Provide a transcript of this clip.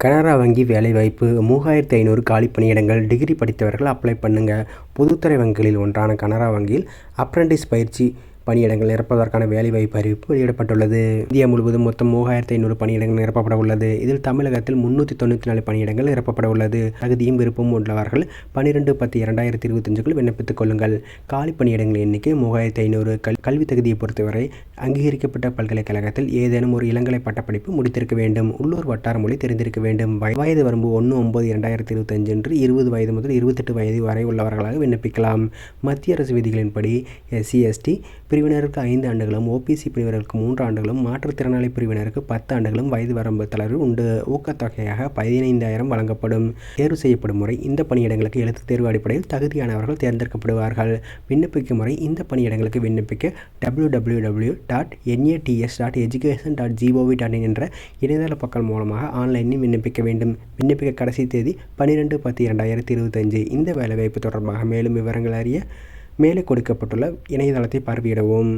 கனரா வங்கி வேலைவாய்ப்பு மூவாயிரத்தி ஐநூறு காலி பணியிடங்கள் டிகிரி படித்தவர்கள் அப்ளை பண்ணுங்கள் பொதுத்துறை வங்கிகளில் ஒன்றான கனரா வங்கியில் அப்ரண்டிஸ் பயிற்சி பணியிடங்கள் நிரப்புவதற்கான வேலைவாய்ப்பு அறிவிப்பு வெளியிடப்பட்டுள்ளது. இந்தியா முழுவதும் மொத்தம் மூவாயிரத்து ஐநூறு பணியிடங்கள் நிரப்பப்பட உள்ளது இதில் தமிழகத்தில் முன்னூற்றி தொண்ணூற்றி நாலு பணியிடங்கள் நிரப்பப்பட உள்ளது தகுதியும் விருப்பமும் உள்ளவர்கள் பன்னிரெண்டு பத்து இரண்டாயிரத்தி இருபத்தஞ்சுக்குள் விண்ணப்பித்துக் கொள்ளுங்கள். காலி பணியிடங்கள் எண்ணிக்கை மூவாயிரத்து ஐநூறு. கல் கல்வி தகுதியை பொறுத்தவரை அங்கீகரிக்கப்பட்ட பல்கலைக்கழகத்தில் ஏதேனும் ஒரு இளங்கலை பட்டப்படிப்பு முடித்திருக்க வேண்டும். உள்ளூர் வட்டார மொழி தெரிந்திருக்க வேண்டும். வயது வரம்பு ஒன்று ஒன்பது இரண்டாயிரத்தி இருபத்தஞ்சு என்று இருபது வயது முதல் இருபத்தெட்டு வயது வரை உள்ளவர்களாக விண்ணப்பிக்கலாம். மத்திய அரசு விதிகளின்படி எஸ்சி எஸ்டி பிரிவினருக்கு ஐந்து ஆண்டுகளும் ஓபிசி பிரிவினருக்கு மூன்று ஆண்டுகளும் மாற்றுத்திறனாளி பிரிவினருக்கு பத்து ஆண்டுகளும் வயது வரம்பு தளர்வு உண்டு. ஊக்கத்தொகையாக பதினைந்தாயிரம் வழங்கப்படும். தேர்வு செய்யப்படும் முறை இந்த பணியிடங்களுக்கு எழுத்து தேர்வு அடிப்படையில் தகுதியானவர்கள் தேர்ந்தெடுக்கப்படுவார்கள். விண்ணப்பிக்கும் முறை இந்த பணியிடங்களுக்கு விண்ணப்பிக்க W W W dot NATS dot education dot GOV dot in என்ற இணையதள பக்கம் மூலமாக ஆன்லைனில் விண்ணப்பிக்க வேண்டும். விண்ணப்பிக்க கடைசி தேதி பன்னிரெண்டு பத்து இரண்டாயிரத்தி இருபத்தஞ்சு இந்த வேலைவாய்ப்பு தொடர்பாக மேலும் விவரங்கள் அறிய மேலே கொடுக்கப்பட்டுள்ள இணையதளத்தை பார்வையிடவும்.